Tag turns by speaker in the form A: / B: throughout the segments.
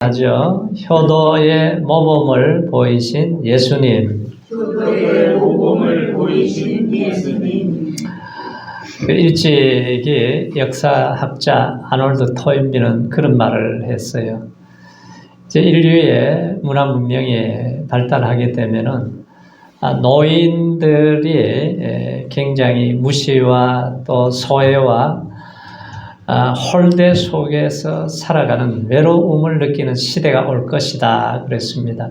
A: 하죠. 효도의 모범을 보이신 예수님.
B: 교도의 모범을 보이신 예수님
A: 그 일찍이 역사학자 아놀드 토인비는 그런 말을 했어요. 이제 인류의 문화 문명이 발달하게 되면은 아, 노인들이 에, 굉장히 무시와 또 소외와 아, 홀대 속에서 살아가는 외로움을 느끼는 시대가 올 것이다 그랬습니다.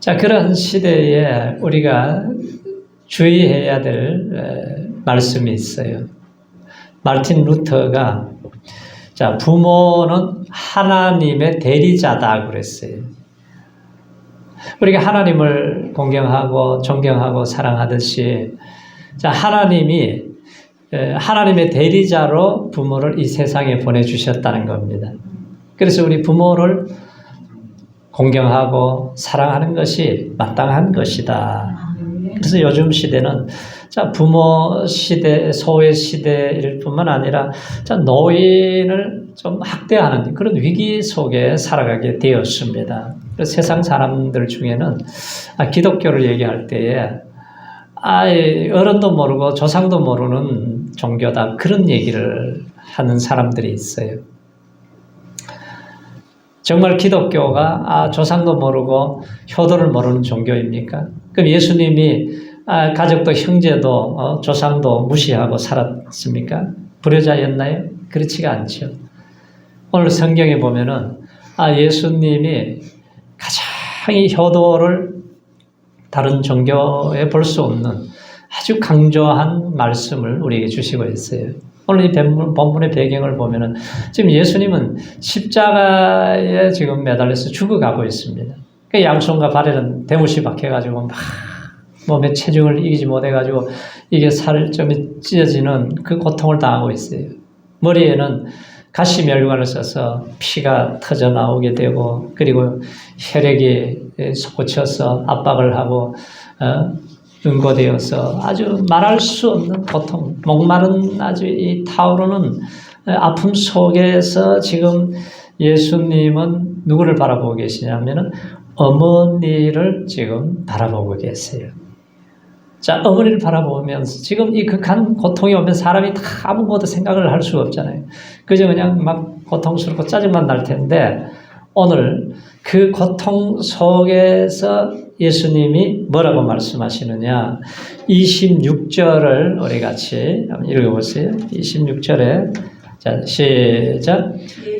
A: 자 그런 시대에 우리가 주의해야 될 에, 말씀이 있어요. 마르틴 루터가 자 부모는 하나님의 대리자다 그랬어요. 우리가 하나님을 공경하고 존경하고 사랑하듯이 자 하나님이 에, 하나님의 대리자로 부모를 이 세상에 보내주셨다는 겁니다. 그래서 우리 부모를 공경하고 사랑하는 것이 마땅한 것이다. 그래서 요즘 시대는 자 부모 시대, 소외 시대일 뿐만 아니라 자 노인을 좀 학대하는 그런 위기 속에 살아가게 되었습니다. 세상 사람들 중에는 아, 기독교를 얘기할 때에 아, 어른도 모르고 조상도 모르는 종교다 그런 얘기를 하는 사람들이 있어요. 정말 기독교가 아, 조상도 모르고 효도를 모르는 종교입니까? 그럼 예수님이 아, 가족도 형제도 어, 조상도 무시하고 살았습니까? 불효자였나요? 그렇지가 않죠. 오늘 성경에 보면은 아, 예수님이 가장 이 효도를 다른 종교에 볼 수 없는 아주 강조한 말씀을 우리에게 주시고 있어요. 오늘 이 본문- 본문의 배경을 보면은 지금 예수님은 십자가에 지금 매달려서 죽어가고 있습니다. 그 양손과 발에는 대못이 박혀가지고 막 몸의 체중을 이기지 못해가지고 이게 살점이 찢어지는 그 고통을 당하고 있어요. 머리에는 가시 멸관을 써서 피가 터져 나오게 되고 그리고 혈액이 솟구쳐서 압박을 하고 어, 응고되어서 아주 말할 수 없는 고통, 목마른 아주 이 타오르는 아픔 속에서 지금 예수님은 누구를 바라보고 계시냐면은 어머니를 지금 바라보고 계세요. 자, 어머니를 바라보면서 지금 이 극한 고통이 오면 사람이 다 아무것도 생각을 할 수가 없잖아요. 그저 그냥 막 고통스럽고 짜증만 날 텐데 오늘 그 고통 속에서 예수님이 뭐라고 말씀하시느냐. 26절을 우리 같이 한번 읽어보세요. 26절에 자, 시작.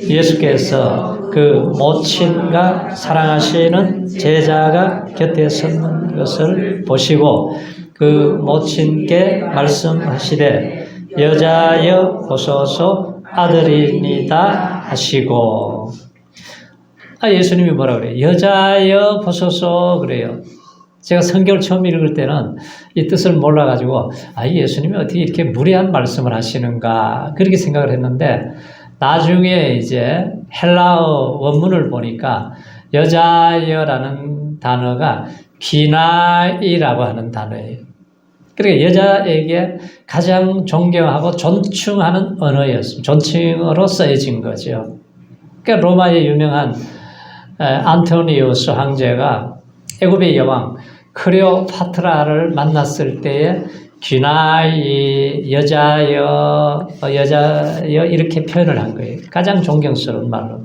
A: 예수께서 그 모친과 사랑하시는 제자가 곁에 섰는 것을 보시고 그 모친께 말씀하시되 여자여 보소서 아들이니다 하시고 아 예수님이 뭐라 그래요? 여자여 보소서 그래요. 제가 성경을 처음 읽을 때는 이 뜻을 몰라가지고 아 예수님이 어떻게 이렇게 무례한 말씀을 하시는가 그렇게 생각을 했는데 나중에 이제 헬라어 원문을 보니까 여자여라는 단어가 비나이라고 하는 단어예요. 그러니까 여자에게 가장 존경하고 존칭하는 언어였습니다. 존칭어로 쓰여진 거죠. 그러니까 로마의 유명한 에, 안토니우스 황제가 애굽의 여왕 클레오파트라를 만났을 때에 귀나이 여자여 어, 여자여 이렇게 표현을 한 거예요. 가장 존경스러운 말로.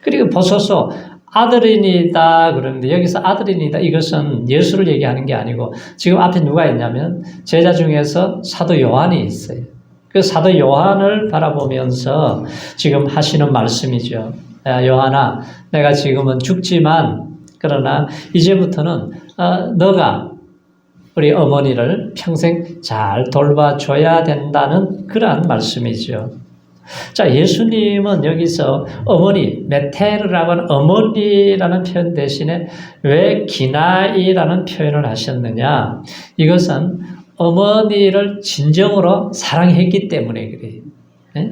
A: 그리고 보소서 아들이니다 그러는데 여기서 아들이니다 이것은 예수를 얘기하는 게 아니고 지금 앞에 누가 있냐면 제자 중에서 사도 요한이 있어요. 그 사도 요한을 바라보면서 지금 하시는 말씀이죠. 야, 요한아, 내가 지금은 죽지만 그러나 이제부터는 어, 너가 우리 어머니를 평생 잘 돌봐줘야 된다는 그러한 말씀이죠. 자, 예수님은 여기서 어머니, 메테르라고 하는 어머니라는 표현 대신에 왜 기나이라는 표현을 하셨느냐? 이것은 어머니를 진정으로 사랑했기 때문에 그래요. 예?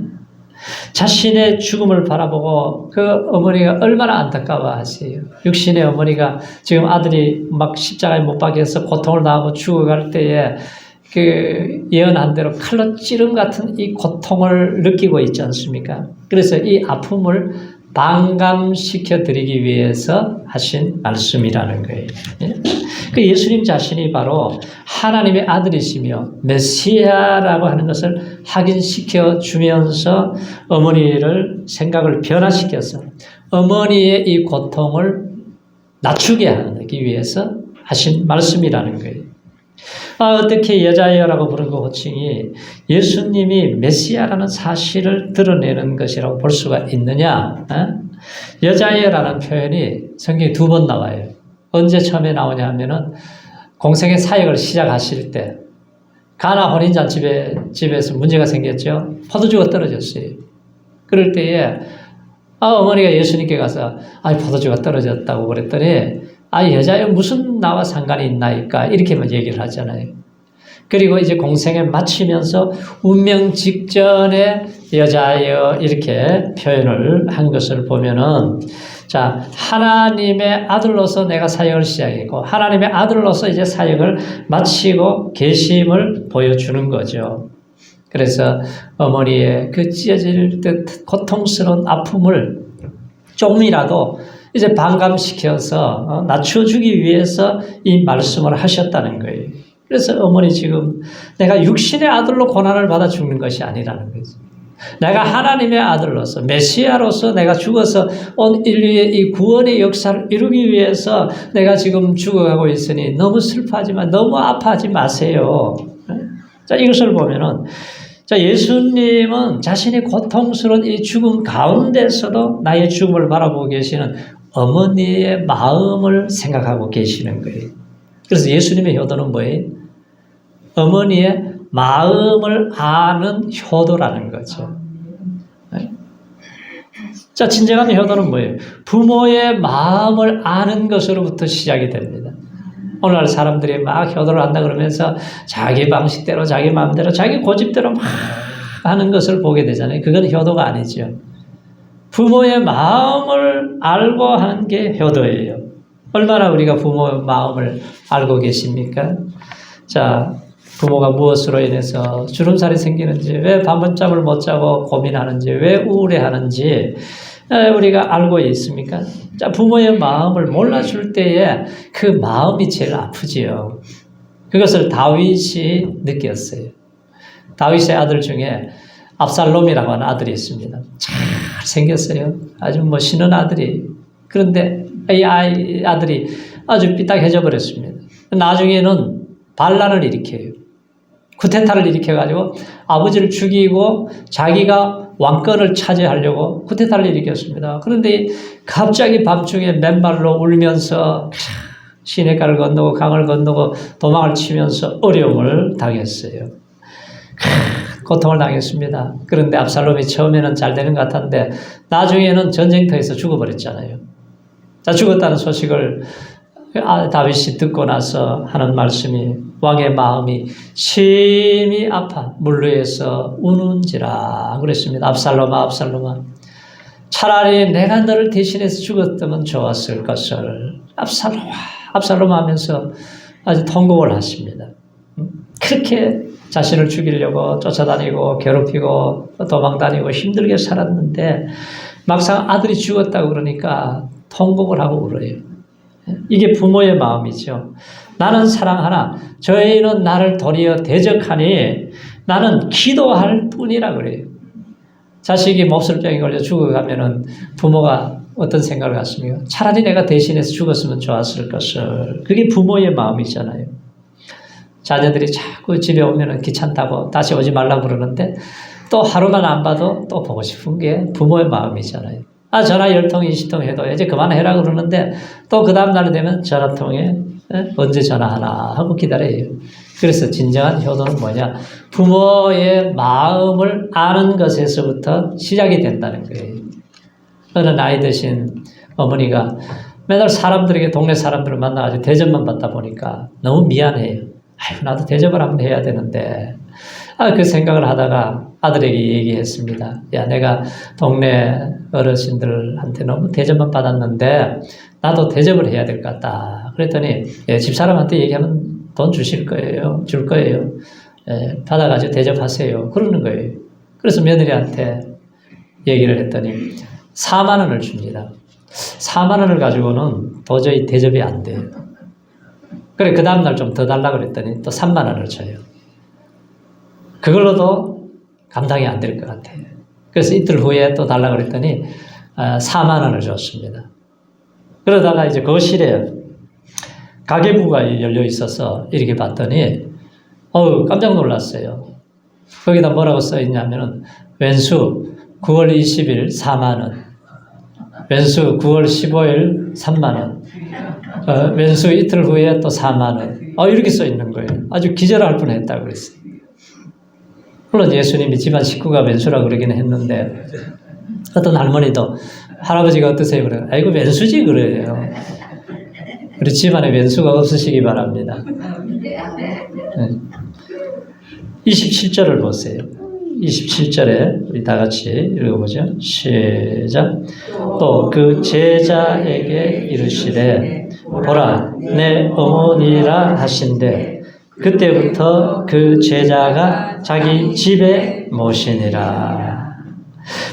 A: 자신의 죽음을 바라보고 그 어머니가 얼마나 안타까워 하세요. 육신의 어머니가 지금 아들이 막 십자가에 못 박혀서 고통을 당하고 죽어갈 때에 그 예언한 대로 칼로 찌름 같은 이 고통을 느끼고 있지 않습니까? 그래서 이 아픔을 반감시켜 드리기 위해서 하신 말씀이라는 거예요. 예? 그 예수님 자신이 바로 하나님의 아들이시며 메시아라고 하는 것을 확인시켜 주면서 어머니를 생각을 변화시켜서 어머니의 이 고통을 낮추게 하기 위해서 하신 말씀이라는 거예요. 아, 어떻게 여자예요라고 부른 그 호칭이 예수님이 메시아라는 사실을 드러내는 것이라고 볼 수가 있느냐? 어? 여자예요라는 표현이 성경에 두 번 나와요. 언제 처음에 나오냐 하면은 공생의 사역을 시작하실 때 가나 혼인잔 집에 집에서 문제가 생겼죠. 포도주가 떨어졌어요. 그럴 때에 아, 어머니가 예수님께 가서 아, 포도주가 떨어졌다고 그랬더니 아, 여자여 무슨 나와 상관이 있나이까 이렇게 만 얘기를 하잖아요. 그리고 이제 공생에 마치면서 운명 직전에 여자여 이렇게 표현을 한 것을 보면은 자 하나님의 아들로서 내가 사역을 시작했고 하나님의 아들로서 이제 사역을 마치고 계심을 보여주는 거죠. 그래서 어머니의 그 찢어질 듯 고통스러운 아픔을 조금이라도 이제 반감시켜서 어, 낮춰주기 위해서 이 말씀을 하셨다는 거예요. 그래서 어머니 지금 내가 육신의 아들로 고난을 받아 죽는 것이 아니라는 거죠. 내가 하나님의 아들로서 메시아로서 내가 죽어서 온 인류의 이 구원의 역사를 이루기 위해서 내가 지금 죽어가고 있으니 너무 슬퍼하지만 너무 아파하지 마세요. 자 이것을 보면은 자 예수님은 자신의 고통스러운 이 죽음 가운데서도 나의 죽음을 바라보고 계시는 어머니의 마음을 생각하고 계시는 거예요. 그래서 예수님의 효도는 뭐예요? 어머니의 마음을 아는 효도라는 거죠. 네? 자, 진정한 효도는 뭐예요? 부모의 마음을 아는 것으로부터 시작이 됩니다. 오늘날 사람들이 막 효도를 한다 그러면서 자기 방식대로, 자기 마음대로, 자기 고집대로 막 하는 것을 보게 되잖아요. 그건 효도가 아니죠. 부모의 마음을 알고 하는 게 효도예요. 얼마나 우리가 부모의 마음을 알고 계십니까? 자, 부모가 무엇으로 인해서 주름살이 생기는지, 왜 밤잠을 못 자고 고민하는지, 왜 우울해하는지, 우리가 알고 있습니까? 자, 부모의 마음을 몰라줄 때에 그 마음이 제일 아프지요. 그것을 다윗이 느꼈어요. 다윗의 아들 중에 압살롬이라고 하는 아들이 있습니다. 잘 생겼어요. 아주 뭐 신은 아들이. 그런데 이 아이, 아들이 아주 삐딱해져 버렸습니다. 나중에는 반란을 일으켜요. 쿠데타를 일으켜가지고 아버지를 죽이고 자기가 왕권을 차지하려고 쿠데타를 일으켰습니다. 그런데 갑자기 밤중에 맨발로 울면서 시내가를 건너고 강을 건너고 도망을 치면서 어려움을 당했어요. 고통을 당했습니다. 그런데 압살롬이 처음에는 잘 되는 것 같았는데 나중에는 전쟁터에서 죽어버렸잖아요. 자, 죽었다는 소식을 아, 다윗이 듣고 나서 하는 말씀이 왕의 마음이 심히 아파 물루에서 우는지라 그랬습니다. 압살롬아 압살롬아 차라리 내가 너를 대신해서 죽었다면 좋았을 것을 압살롬아 압살롬 하면서 아주 통곡을 하십니다. 그렇게 자신을 죽이려고 쫓아다니고 괴롭히고 도망다니고 힘들게 살았는데 막상 아들이 죽었다고 그러니까 통곡을 하고 울어요. 이게 부모의 마음이죠. 나는 사랑하나 저희는 나를 도리어 대적하니 나는 기도할 뿐이라 그래요. 자식이 몹쓸병에 걸려 죽어가면은 부모가 어떤 생각을 갖습니까? 차라리 내가 대신해서 죽었으면 좋았을 것을. 그게 부모의 마음이잖아요. 자녀들이 자꾸 집에 오면은 귀찮다고 다시 오지 말라고 그러는데 또 하루만 안 봐도 또 보고 싶은 게 부모의 마음이잖아요. 아, 전화 열 통, 이십 통 해도 이제 그만해라 그러는데 또 그 다음날 되면 전화통에 언제 전화하나 하고 기다려요. 그래서 진정한 효도는 뭐냐? 부모의 마음을 아는 것에서부터 시작이 된다는 거예요. 어느 나이 드신 어머니가 맨날 사람들에게 동네 사람들을 만나가지고 대접만 받다 보니까 너무 미안해요. 아이고, 나도 대접을 한번 해야 되는데. 아, 그 생각을 하다가 아들에게 얘기했습니다. 야, 내가 동네 어르신들한테 너무 대접만 받았는데, 나도 대접을 해야 될 것 같다. 그랬더니, 예, 집사람한테 얘기하면 돈 주실 거예요. 줄 거예요. 예, 받아가지고 대접하세요. 그러는 거예요. 그래서 며느리한테 얘기를 했더니, 4만 원을 줍니다. 4만 원을 가지고는 도저히 대접이 안 돼요. 그래, 그 다음날 좀 더 달라 그랬더니 또 3만 원을 줘요. 그걸로도 감당이 안 될 것 같아요. 그래서 이틀 후에 또 달라 그랬더니 아, 4만 원을 줬습니다. 그러다가 이제 거실에 가계부가 열려 있어서 이렇게 봤더니 어우 깜짝 놀랐어요. 거기다 뭐라고 써 있냐면은 왼수 9월 20일 4만 원, 왼수 9월 15일 3만 원, 어, 왼수 이틀 후에 또 4만 원. 어, 이렇게 써 있는 거예요. 아주 기절할 뻔 했다고 그랬어요. 물론 예수님이 집안 식구가 왼수라 그러긴 했는데 어떤 할머니도 할아버지가 어떠세요? 그래요. 아이고 왼수지 그래요. 우리 집안에 왼수가 없으시기 바랍니다. 네. 27절을 보세요. 27절에 우리 다 같이 읽어보죠. 시작. 또 그 제자에게 이르시되 보라 내 어머니라 하신대 그때부터 그 제자가 자기 집에 모시니라.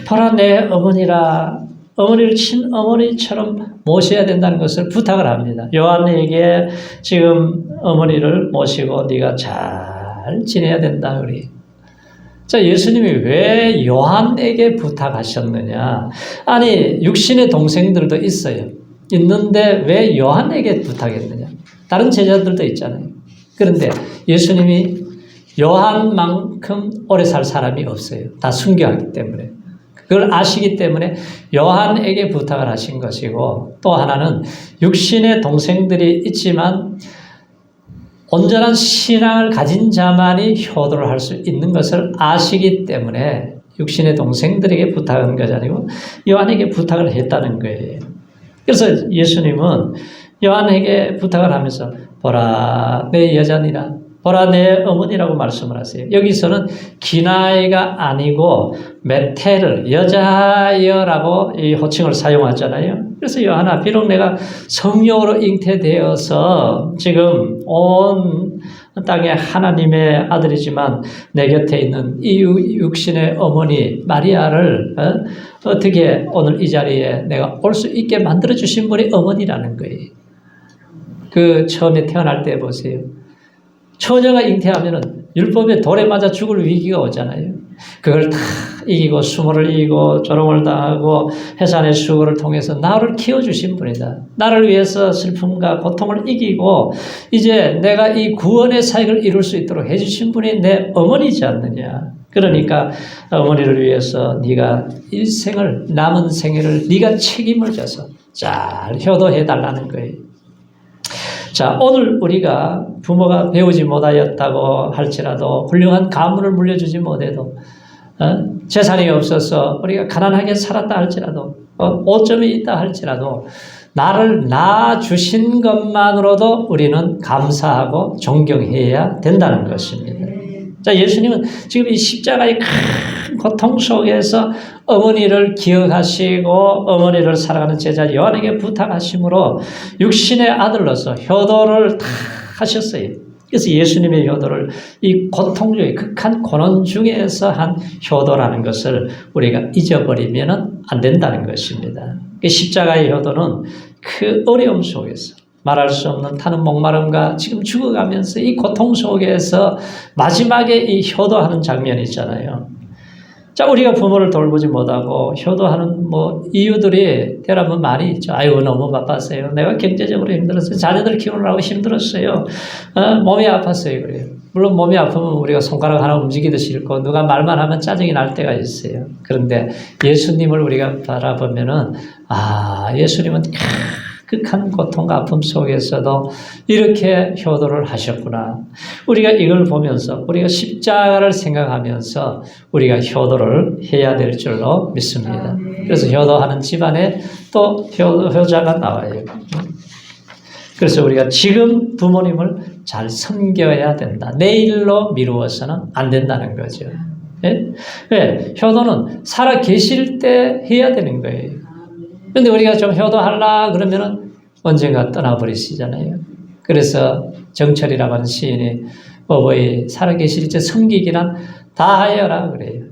A: 보라 내 어머니라 어머니를 친어머니처럼 모셔야 된다는 것을 부탁을 합니다. 요한에게 지금 어머니를 모시고 네가 잘 지내야 된다 우리. 자, 예수님이 왜 요한에게 부탁하셨느냐? 아니, 육신의 동생들도 있어요. 있는데 왜 요한에게 부탁했느냐? 다른 제자들도 있잖아요. 그런데 예수님이 요한만큼 오래 살 사람이 없어요. 다 순교하기 때문에. 그걸 아시기 때문에 요한에게 부탁을 하신 것이고 또 하나는 육신의 동생들이 있지만 온전한 신앙을 가진 자만이 효도를 할 수 있는 것을 아시기 때문에 육신의 동생들에게 부탁한 것이 아니고 요한에게 부탁을 했다는 거예요. 그래서 예수님은 요한에게 부탁을 하면서 보라 내 여자니라 보라 내 어머니라고 말씀을 하세요. 여기서는 기나이가 아니고 메테를 여자여라고 이 호칭을 사용하잖아요. 그래서 요한아 비록 내가 성령으로 잉태되어서 지금 온 땅의 하나님의 아들이지만 내 곁에 있는 이 육신의 어머니 마리아를 어? 떻게 오늘 이 자리에 내가 올 수 있게 만들어 주신 분이 어머니라는 거예요. 그 처음에 태어날 때 보세요. 처녀가 잉태하면은 율법에 돌에 맞아 죽을 위기가 오잖아요. 그걸 다 이기고 수모를 이기고 조롱을 당하고 해산의 수고를 통해서 나를 키워주신 분이다. 나를 위해서 슬픔과 고통을 이기고 이제 내가 이 구원의 사역을 이룰 수 있도록 해주신 분이 내 어머니지 않느냐. 그러니까 어머니를 위해서 네가 일생을 남은 생애를 네가 책임을 져서 잘 효도해 달라는 거예요. 자, 오늘 우리가 부모가 배우지 못하였다고 할지라도 훌륭한 가문을 물려주지 못해도 어? 재산이 없어서 우리가 가난하게 살았다 할지라도 어? 오점이 있다 할지라도 나를 낳아 주신 것만으로도 우리는 감사하고 존경해야 된다는 것입니다. 자, 예수님은 지금 이 십자가의 큰 고통 속에서 어머니를 기억하시고 어머니를 사랑하는 제자 요한에게 부탁하심으로 육신의 아들로서 효도를 다 하셨어요. 그래서 예수님의 효도를 이 고통 중에 극한 고난 중에서 한 효도라는 것을 우리가 잊어버리면 안 된다는 것입니다. 그 십자가의 효도는 그 어려움 속에서 말할 수 없는 타는 목마름과 지금 죽어가면서 이 고통 속에서 마지막에 이 효도하는 장면이 있잖아요. 자, 우리가 부모를 돌보지 못하고 효도하는 뭐 이유들이 대라면 많이 있죠. 아이고, 너무 바빴어요. 내가 경제적으로 힘들었어요. 자녀들 키우느라고 힘들었어요. 어, 몸이 아팠어요. 그래요. 물론 몸이 아프면 우리가 손가락 하나 움직이도 싫고 누가 말만 하면 짜증이 날 때가 있어요. 그런데 예수님을 우리가 바라보면은 아, 예수님은 극한 고통과 아픔 속에서도 이렇게 효도를 하셨구나. 우리가 이걸 보면서 우리가 십자가를 생각하면서 우리가 효도를 해야 될 줄로 믿습니다. 그래서 효도하는 집안에 또 효, 효자가 나와요. 그래서 우리가 지금 부모님을 잘 섬겨야 된다. 내일로 미루어서는 안 된다는 거죠. 예? 왜? 효도는 살아 계실 때 해야 되는 거예요. 근데 우리가 좀 효도하려 그러면은 언젠가 떠나버리시잖아요. 그래서 정철이라고 하는 시인이 어버이 살아계실 때 섬기기란 다 하여라 그래요.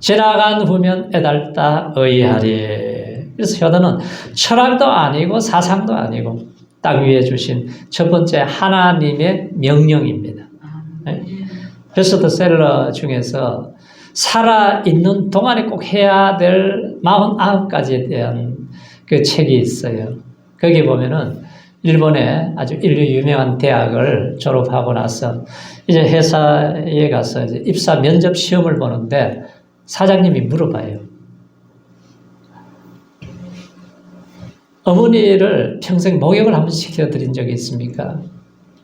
A: 지나간 후면 애달다 의하리. 그래서 효도는 철학도 아니고 사상도 아니고 땅 위에 주신 첫 번째 하나님의 명령입니다. 네? 베스트셀러 중에서 살아있는 동안에 꼭 해야 될 49가지에 대한 그 책이 있어요. 거기 보면은 일본의 아주 인류 유명한 대학을 졸업하고 나서 이제 회사에 가서 이제 입사 면접 시험을 보는데 사장님이 물어봐요. 어머니를 평생 목욕을 한번 시켜드린 적이 있습니까?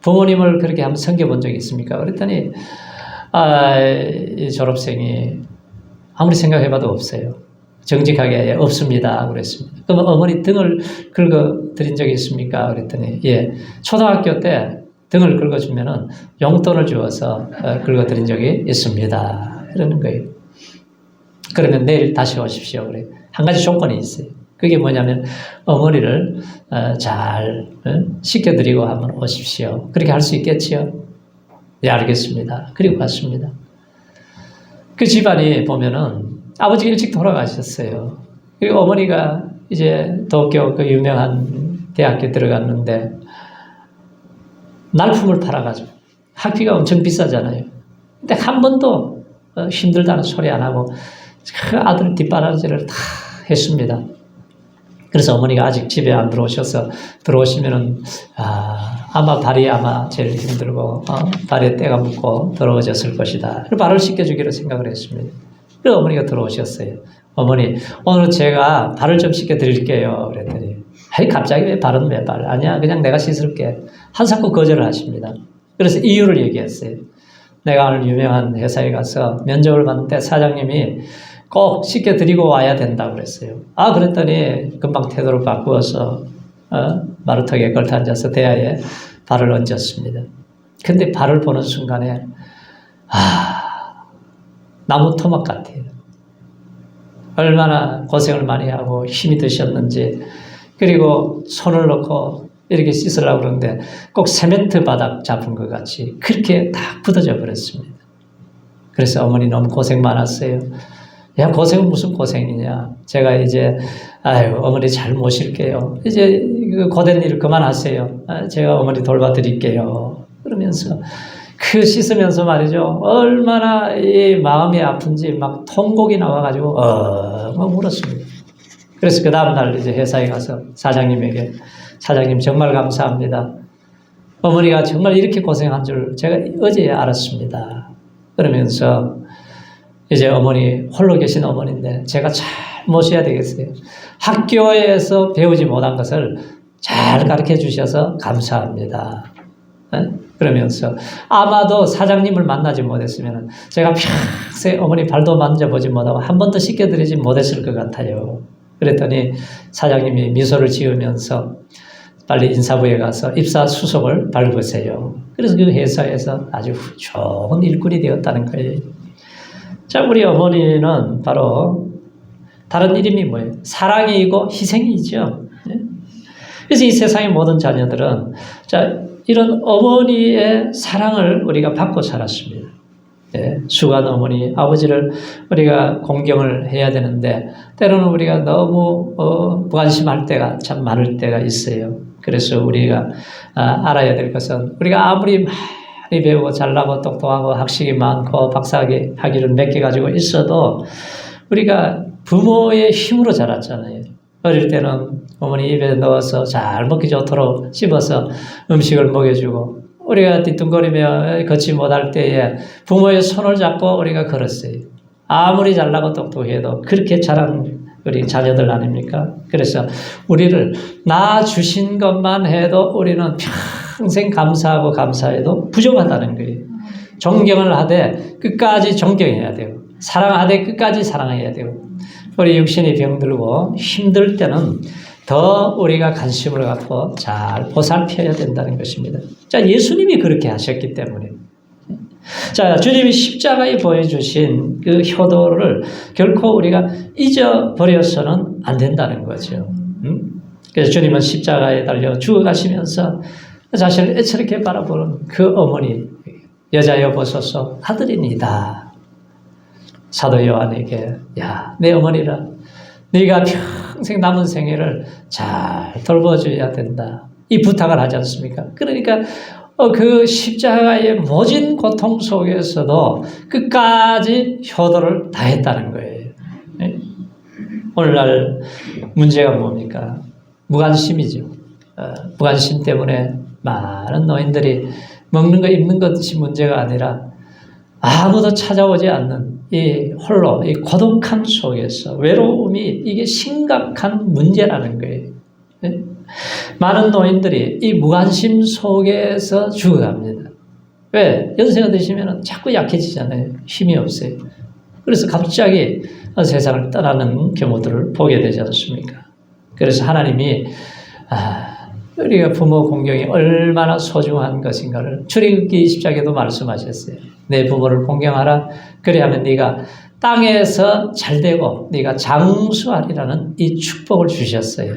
A: 부모님을 그렇게 한번 섬겨본 적이 있습니까? 그랬더니 아, 이 졸업생이 아무리 생각해봐도 없어요. 정직하게 예, 없습니다. 그랬습니다. 그럼 어머니 등을 긁어 드린 적이 있습니까? 그랬더니 예, 초등학교 때 등을 긁어주면은 용돈을 주어서 어, 긁어 드린 적이 있습니다. 그러는 거예요. 그러면 내일 다시 오십시오. 그래. 한 가지 조건이 있어요. 그게 뭐냐면 어머니를 어, 잘 어, 씻겨드리고 한번 오십시오. 그렇게 할 수 있겠지요? 네, 알겠습니다. 그리고 갔습니다. 그 집안이 보면은 아버지가 일찍 돌아가셨어요. 그리고 어머니가 이제 도쿄 그 유명한 대학교 들어갔는데 날품을 팔아가지고 학비가 엄청 비싸잖아요. 근데 한 번도 어, 힘들다는 소리 안 하고 그 아들 뒷바라지를 다 했습니다. 그래서 어머니가 아직 집에 안 들어오셔서 들어오시면은 아, 아마 발이 아마 제일 힘들고 어, 발에 때가 묻고 더러워졌을 것이다. 발을 씻겨주기로 생각을 했습니다. 그래서 어머니가 들어오셨어요. 어머니 오늘 제가 발을 좀 씻겨드릴게요. 그랬더니 아이 갑자기 왜 발은 왜 발? 아니야 그냥 내가 씻을게. 한사코 거절을 하십니다. 그래서 이유를 얘기했어요. 내가 오늘 유명한 회사에 가서 면접을 봤는데 사장님이 꼭 씻겨드리고 와야 된다고 그랬어요. 아, 그랬더니 금방 태도를 바꾸어서, 어, 마루턱에 걸터 앉아서 대야에 발을 얹었습니다. 근데 발을 보는 순간에, 아, 나무 토막 같아요. 얼마나 고생을 많이 하고 힘이 드셨는지, 그리고 손을 넣고 이렇게 씻으려고 그러는데 꼭 세멘트 바닥 잡은 것 같이 그렇게 딱 굳어져 버렸습니다. 그래서 어머니 너무 고생 많았어요. 야, 고생은 무슨 고생이냐. 제가 이제, 아유, 어머니 잘 모실게요. 이제 그 고된 일을 그만하세요. 아, 제가 어머니 돌봐드릴게요. 그러면서 그 씻으면서 말이죠. 얼마나 이 마음이 아픈지 막 통곡이 나와가지고, 어, 막 울었습니다. 그래서 그 다음날 이제 회사에 가서 사장님에게, 사장님 정말 감사합니다. 어머니가 정말 이렇게 고생한 줄 제가 어제 알았습니다. 그러면서 이제 어머니 홀로 계신 어머니인데 제가 잘 모셔야 되겠어요. 학교에서 배우지 못한 것을 잘 가르쳐 주셔서 감사합니다. 예? 그러면서 아마도 사장님을 만나지 못했으면 제가 평생 어머니 발도 만져보지 못하고 한 번도 씻겨드리지 못했을 것 같아요. 그랬더니 사장님이 미소를 지으면서 빨리 인사부에 가서 입사 수속을 밟으세요. 그래서 그 회사에서 아주 좋은 일꾼이 되었다는 거예요. 자, 우리 어머니는 바로 다른 이름이 뭐예요? 사랑이고 희생이죠. 네? 그래서 이 세상의 모든 자녀들은 자, 이런 어머니의 사랑을 우리가 받고 살았습니다. 예, 수간 어머니, 아버지를 우리가 공경을 해야 되는데 때로는 우리가 너무 어, 무관심할 때가 참 많을 때가 있어요. 그래서 우리가 아, 알아야 될 것은 우리가 아무리 많이 배우고 잘나고 똑똑하고 학식이 많고 박사학위 학위를 몇 개 가지고 있어도 우리가 부모의 힘으로 자랐잖아요. 어릴 때는 어머니 입에 넣어서 잘 먹기 좋도록 씹어서 음식을 먹여주고 우리가 뒤뚱거리며 걷지 못할 때에 부모의 손을 잡고 우리가 걸었어요. 아무리 잘나고 똑똑해도 그렇게 자란 우리 자녀들 아닙니까? 그래서 우리를 낳아 주신 것만 해도 우리는 평생 감사하고 감사해도 부족하다는 거예요. 존경을 하되 끝까지 존경해야 되고 사랑하되 끝까지 사랑해야 되고 우리 육신이 병들고 힘들 때는 더 우리가 관심을 갖고 잘 보살펴야 된다는 것입니다. 자, 예수님이 그렇게 하셨기 때문에. 자, 주님이 십자가에 보여주신 그 효도를 결코 우리가 잊어버려서는 안 된다는 거죠. 음? 그래서 주님은 십자가에 달려 죽어가시면서 자신을 애처롭게 바라보는 그 어머니, 여자여 보소서 아들이니다. 사도 요한에게 야, 내 어머니라 네가 평생 남은 생애를 잘 돌봐줘야 된다. 이 부탁을 하지 않습니까? 그러니까 어, 그 십자가의 모진 고통 속에서도 끝까지 효도를 다했다는 거예요. 네? 오늘날 문제가 뭡니까? 무관심이죠. 어, 무관심 때문에 많은 노인들이 먹는 거 입는 것이 문제가 아니라 아무도 찾아오지 않는 이 홀로 이 고독함 속에서 외로움이 이게 심각한 문제라는 거예요. 네? 많은 노인들이 이 무관심 속에서 죽어갑니다. 왜? 연세가 드시면 자꾸 약해지잖아요. 힘이 없어요. 그래서 갑자기 세상을 떠나는 경우들을 보게 되지 않습니까? 그래서 하나님이 아, 우리가 부모 공경이 얼마나 소중한 것인가를 출애굽기 20장에도 말씀하셨어요. 내 부모를 공경하라. 그래야면 네가 땅에서 잘 되고 네가 장수하리라는 이 축복을 주셨어요.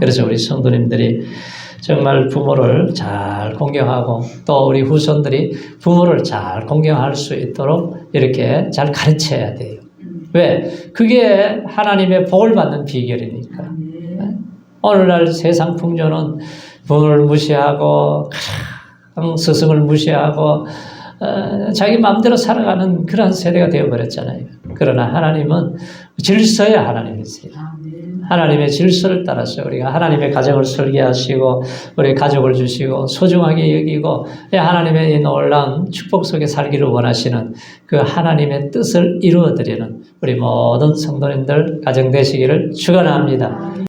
A: 그래서 우리 성도님들이 정말 부모를 잘 공경하고 또 우리 후손들이 부모를 잘 공경할 수 있도록 이렇게 잘 가르쳐야 돼요. 왜? 그게 하나님의 복을 받는 비결이니까. 오늘날 세상 풍조는 부모를 무시하고 스승을 무시하고 어, 자기 마음대로 살아가는 그런 세대가 되어버렸잖아요. 그러나 하나님은 질서의 하나님이세요. 하나님의 질서를 따라서 우리가 하나님의 가정을 설계하시고 우리 가족을 주시고 소중하게 여기고 하나님의 이 놀라운 축복 속에 살기를 원하시는 그 하나님의 뜻을 이루어드리는 우리 모든 성도님들 가정 되시기를 축원합니다.